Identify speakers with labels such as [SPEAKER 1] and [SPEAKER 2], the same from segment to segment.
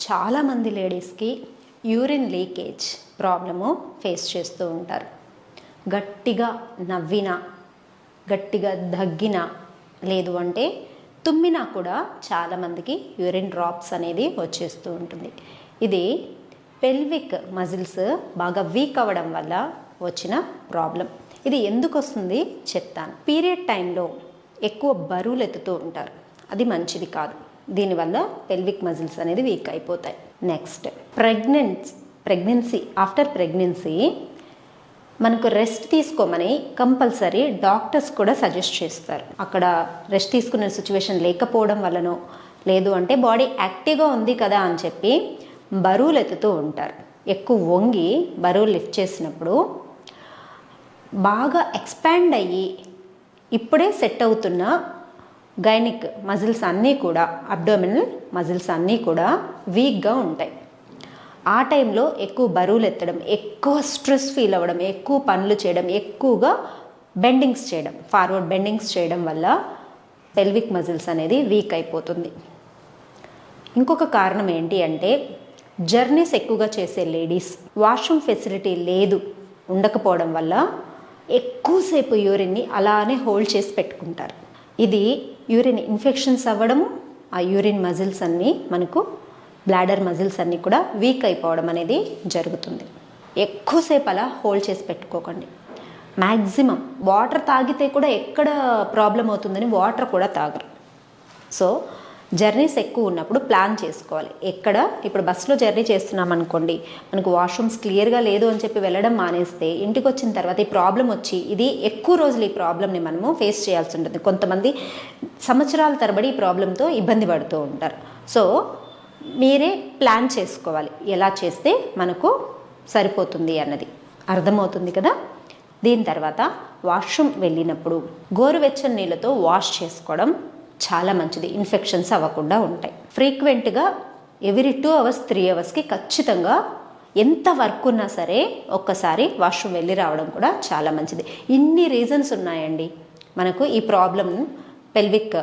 [SPEAKER 1] చాలామంది లేడీస్కి urine leakage problem face చేస్తూ ఉంటారు. గట్టిగా నవ్వినా గట్టిగా దగ్గినా లేదు అంటే తుమ్మినా కూడా చాలామందికి యూరిన్ డ్రాప్స్ అనేది వచ్చేస్తూ ఉంటుంది. ఇది పెల్విక్ మజిల్స్ బాగా వీక్ అవ్వడం వల్ల వచ్చిన ప్రాబ్లం. ఇది ఎందుకు వస్తుంది? చెప్తాను. పీరియడ్ టైంలో ఎక్కువ బరువులు ఎత్తుతూ ఉంటారు. అది మంచిది కాదు. దీనివల్ల పెల్విక్ మజిల్స్ అనేది వీక్ అయిపోతాయి. Next pregnance pregnancy after pregnancy మనకు రెస్ట్ తీసుకోమని కంపల్సరీ డాక్టర్స్ కూడా సజెస్ట్ చేస్తారు. అక్కడ రెస్ట్ తీసుకునే సిచ్యువేషన్ లేకపోవడం వల్లనో లేదు అంటే బాడీ యాక్టివ్గా ఉంది కదా అని చెప్పి బరువులు ఎత్తుతూ ఉంటారు. ఎక్కువ వంగి బరువులు లిఫ్ట్ చేసినప్పుడు బాగా ఎక్స్పాండ్ అయ్యి ఇప్పుడే సెట్ అవుతున్న గైనిక్ మజిల్స్ అన్నీ కూడా అబ్డోమినల్ మజిల్స్ అన్నీ కూడా వీక్గా ఉంటాయి. ఆ టైంలో ఎక్కువ బరువులు ఎత్తడం ఎక్కువ స్ట్రెస్ ఫీల్ అవ్వడం ఎక్కువ పనులు చేయడం ఎక్కువగా బెండింగ్స్ చేయడం ఫార్వర్డ్ బెండింగ్స్ చేయడం వల్ల పెల్విక్ మజిల్స్ అనేది వీక్ అయిపోతుంది. ఇంకొక కారణం ఏంటి అంటే జర్నీస్ ఎక్కువగా చేసే లేడీస్ వాష్రూమ్ ఫెసిలిటీ లేదు ఉండకపోవడం వల్ల ఎక్కువసేపు యూరిన్ని అలానే హోల్డ్ చేసి పెట్టుకుంటారు. ఇది యూరిన్ ఇన్ఫెక్షన్స్ అవ్వడము ఆ యూరిన్ మజిల్స్ అన్నీ మనకు బ్లాడర్ మజిల్స్ అన్నీ కూడా వీక్ అయిపోవడం అనేది జరుగుతుంది. ఎక్కువసేపు అలా హోల్డ్ చేసి పెట్టుకోకండి. మ్యాక్సిమం వాటర్ తాగితే కూడా ఎక్కడ ప్రాబ్లం అవుతుందని వాటర్ కూడా తాగరు. సో జర్నీస్ ఎక్కువ ఉన్నప్పుడు ప్లాన్ చేసుకోవాలి. ఎక్కడ? ఇప్పుడు బస్సులో జర్నీ చేస్తున్నాం అనుకోండి మనకు వాష్రూమ్స్ క్లియర్గా లేదు అని చెప్పి వెళ్ళడం మానేస్తే ఇంటికి వచ్చిన తర్వాత ఈ ప్రాబ్లం వచ్చి ఇది ఎక్కువ రోజులు ఈ ప్రాబ్లమ్ని మనము ఫేస్ చేయాల్సి ఉంటుంది. కొంతమంది సంవత్సరాల తరబడి ఈ ప్రాబ్లంతో ఇబ్బంది పడుతూ ఉంటారు. సో మీరే ప్లాన్ చేసుకోవాలి. ఎలా చేస్తే మనకు సరిపోతుంది అన్నది. అర్థమవుతుంది కదా? దీని తర్వాత వాష్రూమ్ వెళ్ళినప్పుడు గోరువెచ్చని నీళ్ళతో వాష్ చేసుకోవడం చాలా మంచిది. ఇన్ఫెక్షన్స్ అవ్వకుండా ఉంటాయి. ఫ్రీక్వెంట్గా ఎవ్రీ టూ అవర్స్ త్రీ అవర్స్కి ఖచ్చితంగా ఎంత వర్క్ ఉన్నా సరే ఒక్కసారి వాష్రూమ్ వెళ్ళి రావడం కూడా చాలా మంచిది. ఇన్ని రీజన్స్ ఉన్నాయండి. మనకు ఈ ప్రాబ్లమ్ పెల్విక్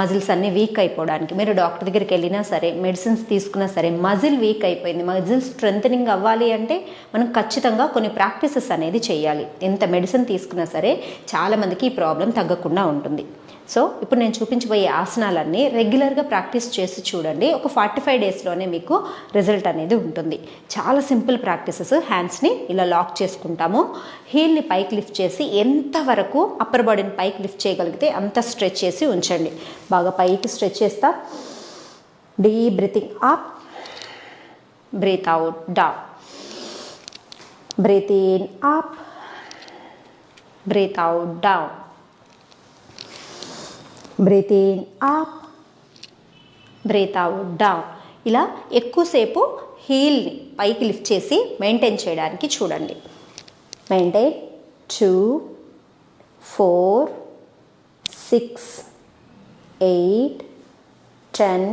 [SPEAKER 1] మజిల్స్ అన్నీ వీక్ అయిపోవడానికి. మీరు డాక్టర్ దగ్గరికి వెళ్ళినా సరే మెడిసిన్స్ తీసుకున్నా సరే మజిల్ వీక్ అయిపోయింది. మజిల్ స్ట్రెంథనింగ్ అవ్వాలి అంటే మనం ఖచ్చితంగా కొన్ని ప్రాక్టీసెస్ అనేది చేయాలి. ఎంత మెడిసిన్ తీసుకున్నా సరే చాలామందికి ఈ ప్రాబ్లం తగ్గకుండా ఉంటుంది. సో ఇప్పుడు నేను చూపించబోయే ఆసనాలన్నీ రెగ్యులర్గా ప్రాక్టీస్ చేసి చూడండి. ఒక ఫార్టీ ఫైవ్ డేస్లోనే మీకు రిజల్ట్ అనేది ఉంటుంది. చాలా సింపుల్ ప్రాక్టీసెస్. హ్యాండ్స్ని ఇలా లాక్ చేసుకుంటాము. హీల్ని పైకి లిఫ్ట్ చేసి ఎంతవరకు అప్పర్ బాడీని పైకి లిఫ్ట్ చేయగలిగితే అంత స్ట్రెచ్ చేసి ఉంచండి. బాగా పైకి స్ట్రెచ్ చేస్తా. Deep breathing up breath out down breath in up breath out down breath in up breath out down ఇలా ఎక్కువసేపు హీల్ని పైకి లిఫ్ట్ చేసి మెయింటైన్ చేయడానికి చూడండి. Maintain two four six eight ten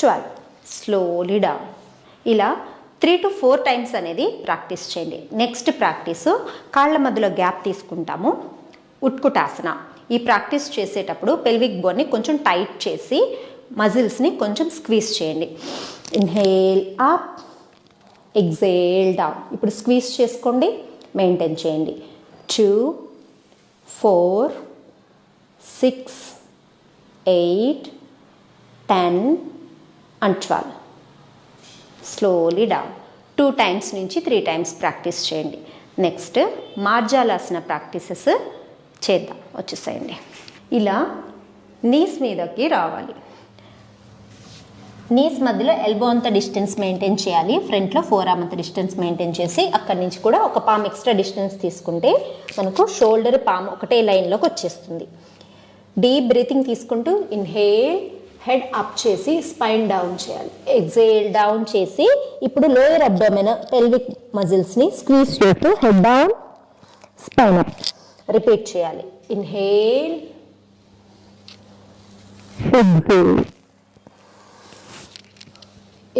[SPEAKER 1] twelve. Slowly down ఇలా త్రీ టు ఫోర్ టైమ్స్ అనేది practice చేయండి. నెక్స్ట్ ప్రాక్టీసు కాళ్ళ మధ్యలో గ్యాప్ తీసుకుంటాము. ఉట్కుటాసన. ఈ ప్రాక్టీస్ చేసేటప్పుడు పెల్విక్ బోన్ని కొంచెం టైట్ చేసి మజిల్స్ని కొంచెం స్క్వీజ్ చేయండి. ఇన్హేల్ అప్ ఎగ్జేల్ డౌన్ ఇప్పుడు స్క్వీజ్ చేసుకోండి మెయింటైన్ చేయండి. Two four six eight ten and twelve. Slowly down two times నుంచి త్రీ టైమ్స్ ప్రాక్టీస్ చేయండి. నెక్స్ట్ మార్జాలాసన ప్రాక్టీసెస్ చేద్దాం. వచ్చేసేయండి. ఇలా నీస్ మీదకి రావాలి. నీస్ మధ్యలో ఎల్బో అంత డిస్టెన్స్ మెయింటైన్ చేయాలి. ఫ్రంట్లో ఫోర్ ఆమ్ అంత డిస్టెన్స్ మెయింటైన్ చేసి అక్కడి నుంచి కూడా ఒక పామ్ ఎక్స్ట్రా డిస్టెన్స్ తీసుకుంటే మనకు షోల్డర్ పామ్ ఒకటే లైన్లోకి వచ్చేస్తుంది. డీప్ బ్రీతింగ్ తీసుకుంటూ ఇన్హేల్ హెడ్ అప్ చేసి స్పైన్ డౌన్ చేయాలి. ఎగ్జేల్ డౌన్ చేసి ఇప్పుడు లోయర్ అబ్డోమెన్ పెల్విక్ మజిల్స్ని స్క్వీజ్ చేస్తూ head down spine up. Repeat చేయాలి. Inhale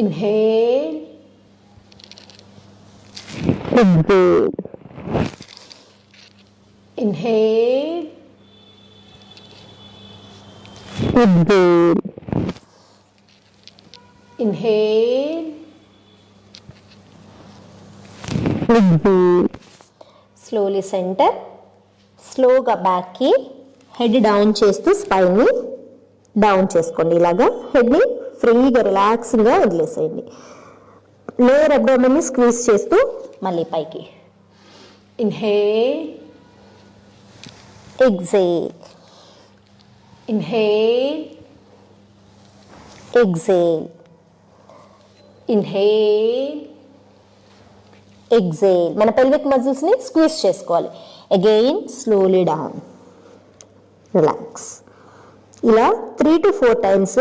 [SPEAKER 1] inhale inhale inhale slowly centre. స్లోగా బ్యాక్కి. హెడ్ డౌన్ చేస్తూ స్పైన్ని డౌన్ చేసుకోండి ఇలాగా. హెడ్ని ఫ్రీగా రిలాక్స్గా వదిలేసేయండి. లోయర్ అబ్డోమెన్ని స్క్వీజ్ చేస్తూ మళ్ళీ పైకి. Inhale. Exhale. Inhale exhale inhale exhale మన పెల్విక్ మజిల్స్ని స్క్వీజ్ చేసుకోవాలి. అగైన్ స్లోలీ డౌన్ రిలాక్స్ ఇలా three to four times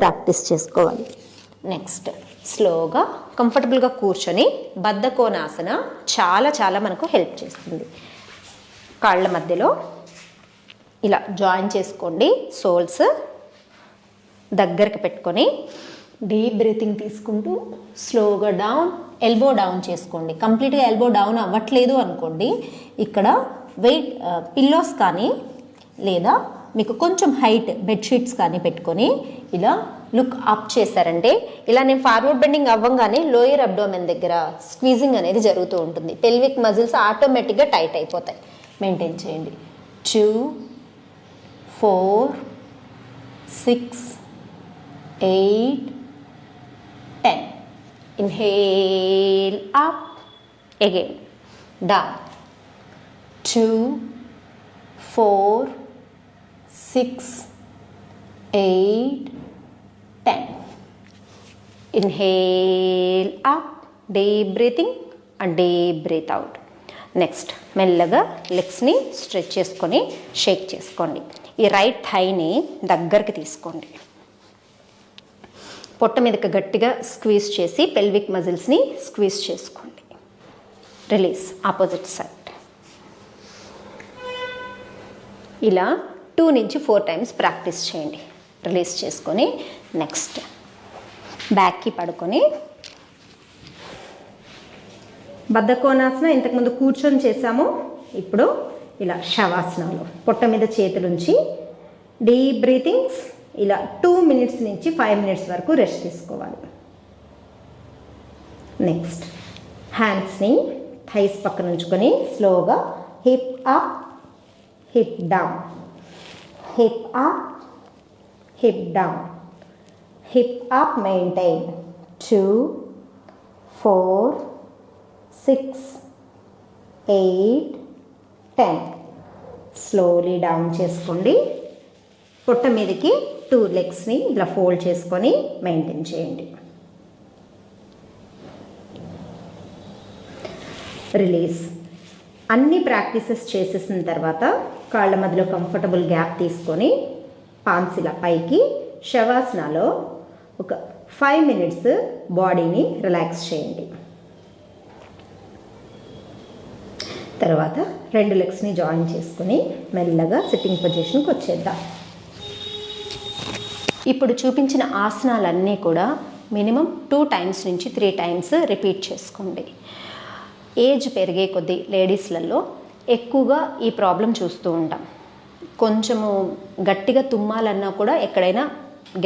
[SPEAKER 1] practice చేసుకోవాలి. నెక్స్ట్ స్లోగా కంఫర్టబుల్గా కూర్చొని బద్ధకోనాసన చాలా చాలా మనకు హెల్ప్ చేస్తుంది. కాళ్ళ మధ్యలో ఇలా జాయిన్ చేసుకోండి సోల్స్ దగ్గరికి పెట్టుకొని డీప్ బ్రీతింగ్ తీసుకుంటూ స్లోగా డౌన్ ఎల్బో డౌన్ చేసుకోండి. కంప్లీట్గా ఎల్బో డౌన్ అవ్వట్లేదు అనుకోండి ఇక్కడ వెయిట్ పిల్లోస్ కానీ లేదా మీకు కొంచెం హైట్ బెడ్షీట్స్ కానీ పెట్టుకొని ఇలా లుక్ అప్ చేశారంటే ఇలా నేను ఫార్వర్డ్ బెండింగ్ అవ్వగానే లోయర్ అబ్డోమెన్ దగ్గర స్క్వీజింగ్ అనేది జరుగుతూ ఉంటుంది. పెల్విక్ మజిల్స్ ఆటోమేటిక్గా టైట్ అయిపోతాయి. మెయింటైన్ చేయండి. Two four, six, eight, ten. Inhale up again, down. Two, four, six, eight, ten. Inhale up, deep breathing and deep breath out. Next మెల్లగా లెగ్స్ని స్ట్రెచ్ చేసుకొని షేక్ చేసుకోండి. ఈ రైట్ థైని దగ్గరికి తీసుకోండి. పొట్ట మీదకి గట్టిగా స్క్వీజ్ చేసి పెల్విక్ మజిల్స్ని స్క్వీజ్ చేసుకోండి. రిలీజ్ ఆపోజిట్ సైడ్ ఇలా టూ నుంచి ఫోర్ టైమ్స్ ప్రాక్టీస్ చేయండి. రిలీజ్ చేసుకొని నెక్స్ట్ బ్యాక్కి పడుకొని బద్ధకోనాసన ఇంతకుముందు కూర్చొని చేసాము ఇప్పుడు ఇలా శవాసనాలు పొట్ట మీద చేతులుంచి డీప్ బ్రీతింగ్స్ ఇలా టూ మినిట్స్ నుంచి ఫైవ్ మినిట్స్ వరకు రెస్ట్ తీసుకోవాలి. నెక్స్ట్ హ్యాండ్స్ని థైస్ పక్కన ఉంచుకొని స్లోగా hip up hip down. Hip up hip down. Hip up maintain. Two four six eight ten. Slowly down చేసుకోండి. పొట్ట మీదకి టూ లెగ్స్ని ఇలా ఫోల్డ్ చేసుకొని మెయింటైన్ చేయండి. రిలీజ్. అన్ని ప్రాక్టీసెస్ చేసేసిన తర్వాత కాళ్ళ మధ్యలో కంఫర్టబుల్ గ్యాప్ తీసుకొని పాన్సిల పైకి శవాసనాలో ఒక ఫైవ్ మినిట్స్ బాడీని రిలాక్స్ చేయండి. తర్వాత రెండు లెగ్స్ని జాయిన్ చేసుకుని మెల్లగా సిట్టింగ్ పొజిషన్కి వచ్చేద్దాం. ఇప్పుడు చూపించిన ఆసనాలన్నీ కూడా మినిమం టూ టైమ్స్ నుంచి త్రీ టైమ్స్ రిపీట్ చేసుకోండి. ఏజ్ పెరిగే కొద్దీ లేడీస్లలో ఎక్కువగా ఈ ప్రాబ్లం చూస్తూ ఉంటాం. కొంచెము గట్టిగా తుమ్మాలన్నా కూడా ఎక్కడైనా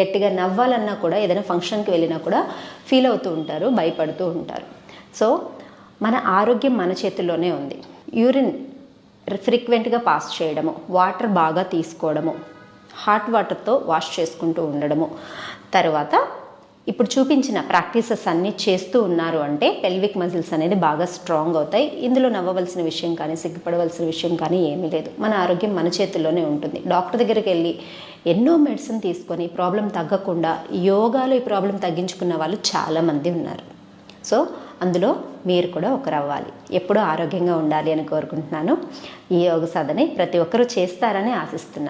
[SPEAKER 1] గట్టిగా నవ్వాలన్నా కూడా ఏదైనా ఫంక్షన్కి వెళ్ళినా కూడా ఫీల్ అవుతూ ఉంటారు భయపడుతూ ఉంటారు. సో మన ఆరోగ్యం మన చేతుల్లోనే ఉంది. యూరిన్ ఫ్రీక్వెంట్గా పాస్ చేయడము వాటర్ బాగా తీసుకోవడము హాట్ వాటర్తో వాష్ చేసుకుంటూ ఉండడము. తర్వాత ఇప్పుడు చూపించిన ప్రాక్టీసెస్ అన్నీ చేస్తూ ఉన్నారు అంటే పెల్విక్ మజిల్స్ అనేది బాగా స్ట్రాంగ్ అవుతాయి. ఇందులో నవ్వవలసిన విషయం కానీ సిగ్గుపడవలసిన విషయం కానీ ఏమీ లేదు. మన ఆరోగ్యం మన చేతుల్లోనే ఉంటుంది. డాక్టర్ దగ్గరికి వెళ్ళి ఎన్నో మెడిసిన్ తీసుకొని ప్రాబ్లం తగ్గకుండా యోగాలో ఈ ప్రాబ్లం తగ్గించుకున్న వాళ్ళు చాలామంది ఉన్నారు. సో అందులో మీరు కూడా ఒకరు అవ్వాలి ఎప్పుడూ ఆరోగ్యంగా ఉండాలి అని కోరుకుంటున్నాను. ఈ యోగ సాధన ప్రతి ఒక్కరూ చేస్తారని ఆశిస్తున్నాను.